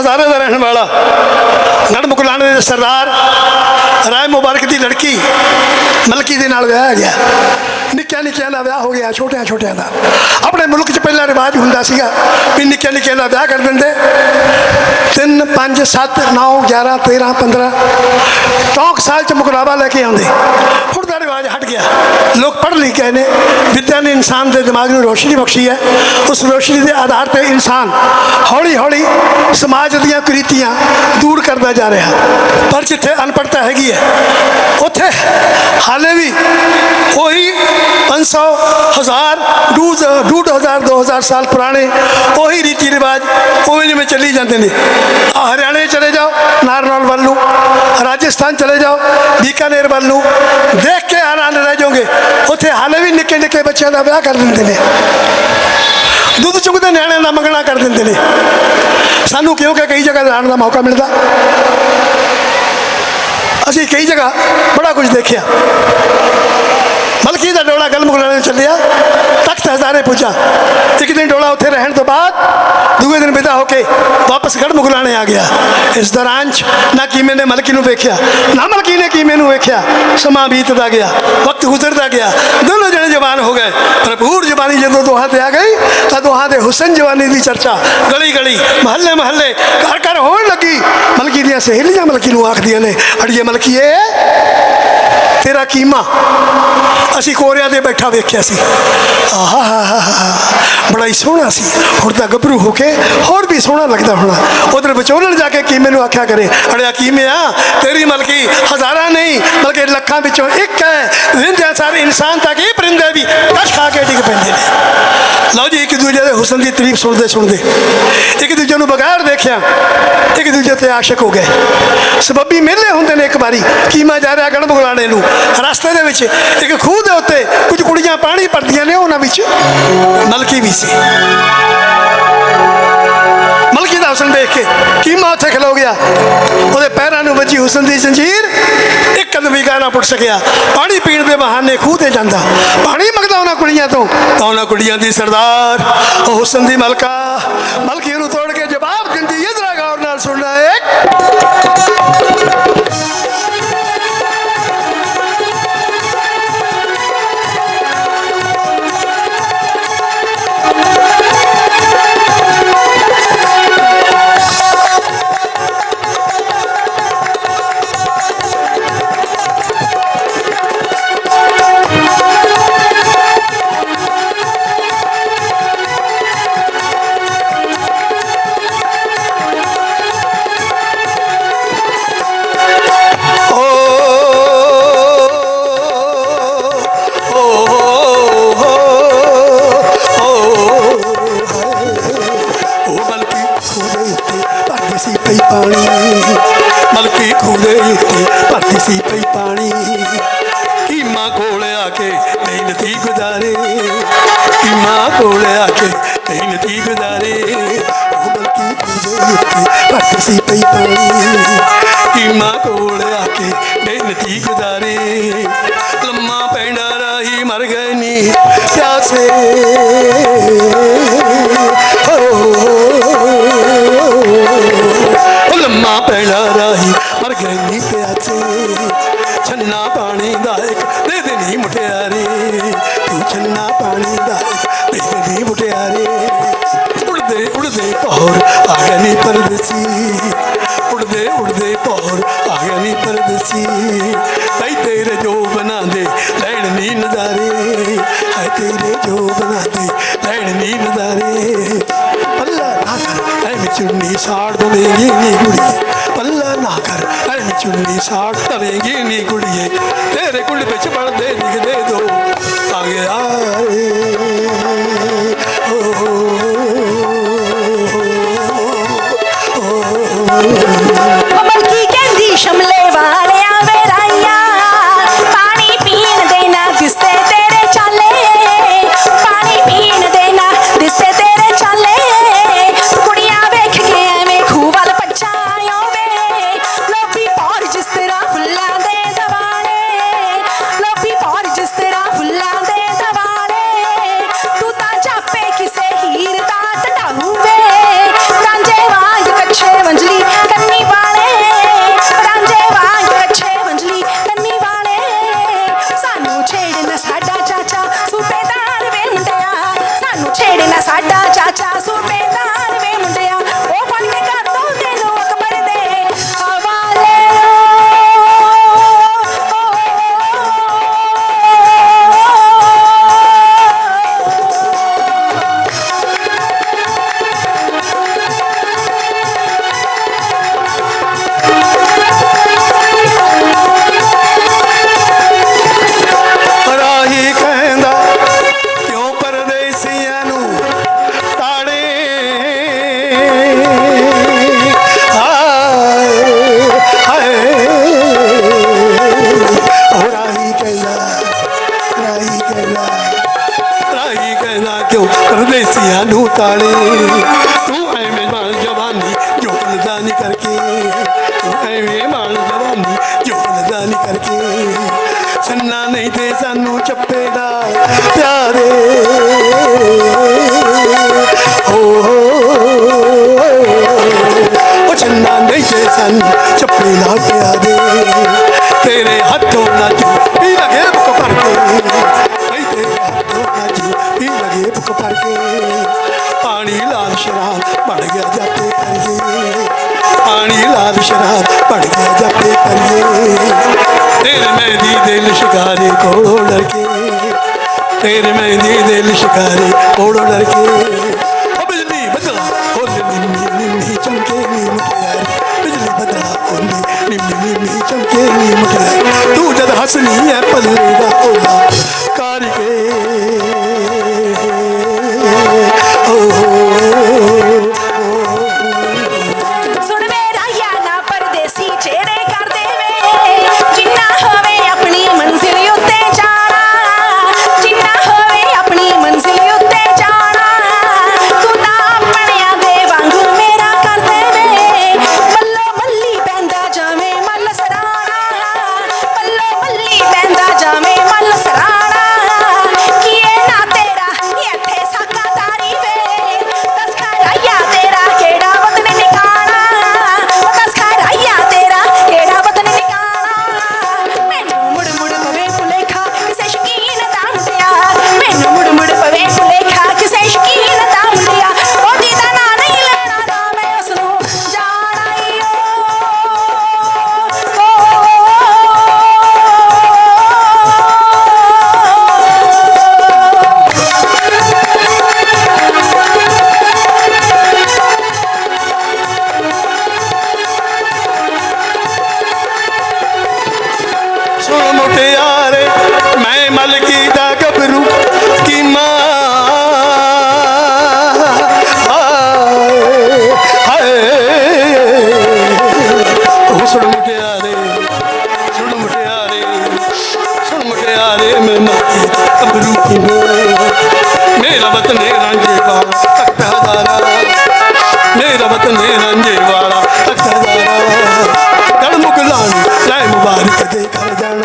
ਹਜ਼ਾਰੇ ਦਾ ਰਹਿਣ ਵਾਲਾ। ਗੜ ਮੁਕਲਾਣੇ ਦੇ ਸਰਦਾਰ, ਰਾਏ ਮੁਬਾਰਕ ਦੀ ਲੜਕੀ, ਮਲਕੀ ਦੇ ਨਾਲ ਵਿਆਹ ਗਿਆ। ਨਿੱਕਿਆਂ ਨਿੱਕਿਆਂ ਦਾ ਵਿਆਹ ਹੋ ਗਿਆ, ਛੋਟਿਆਂ ਛੋਟਿਆਂ ਦਾ। ਆਪਣੇ ਮੁਲਕ 'ਚ ਪਹਿਲਾ ਰਿਵਾਜ ਹੁੰਦਾ ਸੀਗਾ ਵੀ ਨਿੱਕਿਆਂ ਨਿੱਕਿਆਂ ਦਾ ਵਿਆਹ ਕਰ ਦਿੰਦੇ। 3 5 7 9 11 13 15 ਟੌਕ ਸਾਲ 'ਚ ਮੁਕਲਾਵਾ ਲੈ ਕੇ ਆਉਂਦੇ। ਹੁਣ ਦਾ ਰਿਵਾਜ ਹਟ ਗਿਆ। ਲੋਕ ਪੜ੍ਹ ਲਿਖ ਗਏ ਨੇ। ਵਿਦਿਆ ਨੇ ਇਨਸਾਨ ਦੇ ਦਿਮਾਗ ਨੂੰ ਰੋਸ਼ਨੀ ਬਖਸ਼ੀ ਹੈ। ਉਸ ਰੋਸ਼ਨੀ ਦੇ ਆਧਾਰ ਤੇ ਇਨਸਾਨ ਹੌਲੀ ਹੌਲੀ ਸਮਾਜ ਦੀਆਂ ਕੁਰੀਤੀਆਂ ਦੂਰ ਕਰਦਾ ਜਾ ਰਿਹਾ। ਪਰ ਜਿੱਥੇ ਅਨਪੜਤਾ ਹੈਗੀ ਹੈ, ਉੱਥੇ ਹਾਲੇ ਵੀ ਉਹੀ 500 ਹਜ਼ਾਰ ਡੂਜ਼ ਡੂਢ ਹਜ਼ਾਰ 2000 ਸਾਲ ਪੁਰਾਣੇ, ਉਹੀ ਰੀਤੀ ਰਿਵਾਜ, ਉਵੇਂ ਜਿਵੇਂ ਚੱਲੀ ਜਾਂਦੇ ਨੇ। ਆਹ ਹਰਿਆਣੇ ਚਲੇ ਜਾਓ ਨਾਰਨੌਲ ਵੱਲ ਨੂੰ। ਰਾਜਸਥਾਨ ਚਲੇ ਜਾਓ ਬੀਕਾਨੇਰ ਵੱਲ ਨੂੰ। ਦੇਖ ਕੇ ਹੈਰਾਨ ਰਹਿ ਜਾਓਗੇ। ਉੱਥੇ ਹਾਲੇ ਵੀ ਨਿੱਕੇ ਨਿੱਕੇ ਬੱਚਿਆਂ ਦਾ ਵਿਆਹ ਕਰ ਦਿੰਦੇ ਨੇ। ਦੁੱਧ ਚੁਗਦੇ ਨਿਆਣਿਆਂ ਦਾ ਮੰਗਣਾ ਕਰ ਦਿੰਦੇ ਨੇ। ਸਾਨੂੰ ਕਿਉਂਕਿ ਕਈ ਜਗ੍ਹਾ ਜਾਣ ਦਾ ਮੌਕਾ ਮਿਲਦਾ? ਅਸੀਂ ਕਈ ਜਗ੍ਹਾ ਬੜਾ ਕੁਝ ਦੇਖਿਆ। ਮਲਕੀ ਦਾ ਡੋਲਾ ਗਲ ਮੁਗਲਾਂ ਚੱਲਿਆ? ਤਖਤ ਹਜ਼ਾਰੇ ਪੁੱਜਾ। ਇੱਕ ਦਿਨ ਡੋਲਾ ਉੱਥੇ ਰਹਿਣ ਤੋਂ ਬਾਅਦ ਦੂਏ ਦਿਨ ਵਿਦਾ ਹੋ ਕੇ ਵਾਪਸ ਗੜ ਆ ਗਿਆ। ਇਸ ਦੌਰਾਨ 'ਚ ਨਾ ਕੀਮੇ ਨੇ ਮਲਕੀ ਨੂੰ ਵੇਖਿਆ, ਨਾ ਮਲਕੀ ਨੇ ਕੀਮੇ ਨੂੰ ਵੇਖਿਆ, ਸਮਾਂ ਬੀਤਦਾ ਗਿਆ, ਵਕਤ ਗੁਜ਼ਰਦਾ ਗਿਆ। ਦੋਨੋਂ ਜਣੇ ਜਵਾਨ ਹੋ ਗਏ। ਭਰਪੂਰ ਜਵਾਨੀ ਜਦੋਂ ਦੋਹਾਂ ਤੇ ਆ ਗਈ, ਤਾਂ ਦੋਹਾਂ ਦੇ ਹੁਸਨ ਜਵਾਨੀ ਦੀ ਚਰਚਾ ਗਲੀ ਗਲੀ ਮਹੱਲੇ ਮਹੱਲੇ ਘਰ ਘਰ ਹੋਣ ਲੱਗੀ। ਮਲਕੀ ਦੀਆਂ ਸਹੇਲੀਆਂ ਮਲਕੀ ਨੂੰ ਆਖਦੀਆਂ ਨੇ, ਅੜੀਏ ਮਲਕੀਏ ਤੇਰਾ ਕੀਮਾ। ਅਸੀਂ ਕੋਰਿਆਂ ਦੇ ਬੈਠਾ ਵੇਖਿਆ ਸੀ। ਆਹਾ ਬੜਾ ਹੀ ਸੋਹਣਾ ਸੀ। ਹੁਣ ਤਾਂ ਗੱਭਰੂ ਹੋ ਕੇ ਹੋਰ ਵੀ ਸੋਹਣਾ ਲੱਗਦਾ ਹੋਣਾ। ਉਧਰ ਵਿਚੋਲਣ ਜਾ ਕੇ ਕੀਮੇ ਨੂੰ ਆਖਿਆ ਕਰੇ? ਅੜਿਆ ਕੀਮਿਆ ਤੇਰੀ ਮਲਕੀ ਹਜ਼ਾਰਾਂ ਨਹੀਂ, ਬਲਕਿ ਲੱਖਾਂ ਵਿੱਚੋਂ ਇੱਕ ਹੈ। ਜ਼ਿੰਦਿਆਂ ਸਾਰੇ ਇਨਸਾਨ ਤੱਕ ਇਹ ਪਰਿੰਦੇ ਵੀ? ਕਸ਼ ਖਾ ਕੇ ਡਿੱਗ ਪੈਂਦੇ ਨੇ। ਲਓ ਜੀ, ਇੱਕ ਦੂਜੇ ਦੇ ਹੁਸਨ ਦੀ ਤਾਰੀਫ ਸੁਣਦੇ ਸੁਣਦੇ ਇੱਕ ਦੂਜੇ ਨੂੰ ਬਗੈਰ ਦੇਖਿਆ, ਇੱਕ ਦੂਜੇ ਤੇ ਆਸ਼ਿਕ ਹੋ ਗਏ। ਸਬੱਬੀ ਮੇਲੇ ਹੁੰਦੇ ਨੇ ਇੱਕ ਵਾਰੀ, ਕੀਮਾ ਜਾ ਰਿਹਾ ਗੜ ਬਗਲਾਣੇ ਨੂੰ। ਰਸਤੇ ਦੇ ਵਿੱਚ ਇੱਕ ਖੂਹ ਦੇ ਉੱਤੇ ਕੁਝ ਕੁੜੀਆਂ ਪਾਣੀ ਭਰਦੀਆਂ ਨੇ, ਉਹਨਾਂ ਵਿੱਚ ਮਲਕੀ ਵੀ ਸੀ। ਹੁਸਨ ਦੇਖ ਕੇ ਕੀਮਾ ਉੱਥੇ ਖਲੋ ਗਿਆ। ਉਹਦੇ ਪੈਰਾਂ ਨੂੰ ਵੱਜੀ ਹੁਸਨ ਦੀ ਜ਼ੰਜੀਰ। ਇੱਕ ਕਦਮ ਵੀ ਗਾਣਾ ਪੁੱਟ ਸਕਿਆ। ਪਾਣੀ ਪੀਣ ਦੇ ਬਹਾਨੇ ਖੂਹ ਤੇ ਜਾਂਦਾ। ਪਾਣੀ ਮੰਗਦਾ ਉਹਨਾਂ ਕੁੜੀਆਂ ਤੋਂ। ਤਾਂ ਉਹਨਾਂ ਕੁੜੀਆਂ ਦੀ ਸਰਦਾਰ, ਉਹ ਹੁਸਨ ਦੀ ਮਲਕਾ। ਮਲਕੀ ਮਿਹਨਤੀ ਗੁਜ਼ਾਰੇ ਕੀਮਾ ਕੋਲ ਆ ਕੇ ਮਿਹਨਤੀ ਗੁਜ਼ਾਰੇ ਉਹ ਮਲਕੀ ਖੂਦੇ ਸੀ ਪਈ ਪਾਣੀ ਕੀਮਾ ਕੋਲ ਆ ਕੇ ਮਿਹਨਤੀ ਗੁਜ਼ਾਰੇ ਲੰਮਾ ਪੈਂਡਾ ਰਾਹੀ ਮਰ ਗਏ ਨੀ ਪਿਆਸੇ। ਉੜਦੇ ਪੌਰ ਆ ਗਏ ਨੀ ਪਰਦੇਸੀ ਉੜਦੇ ਉੜਦੇ ਪੌਰ ਆ ਗਏ ਨੀ ਪਰਦੇਸੀ ਕਈ ਤੇਰੇ ਜੋ ਬਣਾਦੇ ਲੈਣ ਨੀ ਨਜ਼ਾਰੇ ਹੈ ਤੇਰੇ ਜੋ ਬਣਾਦੇ ਲੈਣ ਨੀ ਨਜ਼ਾਰੇ ਪੱਲਾ ਨਾ ਕਰ ਐਵੇਂ ਚੁੰਨੀ ਸਾੜ ਦਵੇਂਗੀ ਨੀ ਕੁੜੀਏ ਪੱਲਾ ਨਾ ਕਰ ਐਵੇਂ ਚੁੰਨੀ ਸਾੜ ਦਵੇਂਗੀ ਨੀ ਕੁੜੀਏ ਤੇਰੇ ਕੁਲ ਵਿੱਚ ਪੜਦੇ ਦਿਖਦੇ ਦੋ ਆ ਗਿਆ చెడిన సాటా చాచా సూపేద ਪਰਦੇਸੀਆਂ ਤੂੰ ਐਵੇਂ ਮਾਨ ਜਵਾਨੀ ਜੋ ਨਦਾਨੀ ਕਰਕੇ। ਤੂੰ ਐਵੇਂ ਮਾਨ ਜਵਾਨੀ ਜੋ ਨਦਾਨੀ ਕਰਕੇ। ਸੰਨਾ ਨਹੀਂ ਤੇ ਸਾਨੂੰ ਚੱਪੇ ਦਾ ਪਿਆਰੇ। ਹੋ ਚੰਨਾ ਨਹੀਂ ਤੇ ਸਾਨੂੰ ਚੱਪੇ ਦਾ ਪਿਆਰੇ। ਤੇਰੇ ਹੱਥੋਂ ਨਾ ਜੂ ਪੀ ਲਗੇ ਬੁੱਕ ਭਰ ਕੇ। ਨਹੀਂ ਤੇਰੇ ਹੱਥੋਂ ਨਾ ਜੂ ਪੀ ਲਗੇ ਭਰ ਕੇ। ਪਾਣੀ ਲਾਲ ਸ਼ਰਾਬ ਬਣ ਗਿਆ ਜਾਪੇ ਕਰੀਏ। ਪਾਣੀ ਲਾਲ ਸ਼ਰਾਬ ਬਣ ਗਿਆ ਜਾਪੇ ਕਰੀਏ। ਤੇਰੇ ਮਹਿੰਦੀ ਦਿਲ ਸ਼ਿਕਾਰੇ ਕੋਲੋਂ ਲੜਕੇ। ਤੇਰੇ ਮਹਿੰਦੀ ਦਿਲ ਸ਼ਿਕਾਰੇ ਕੋਲੋਂ ਲੜਕੇ। বাড়িতে দেখার জান?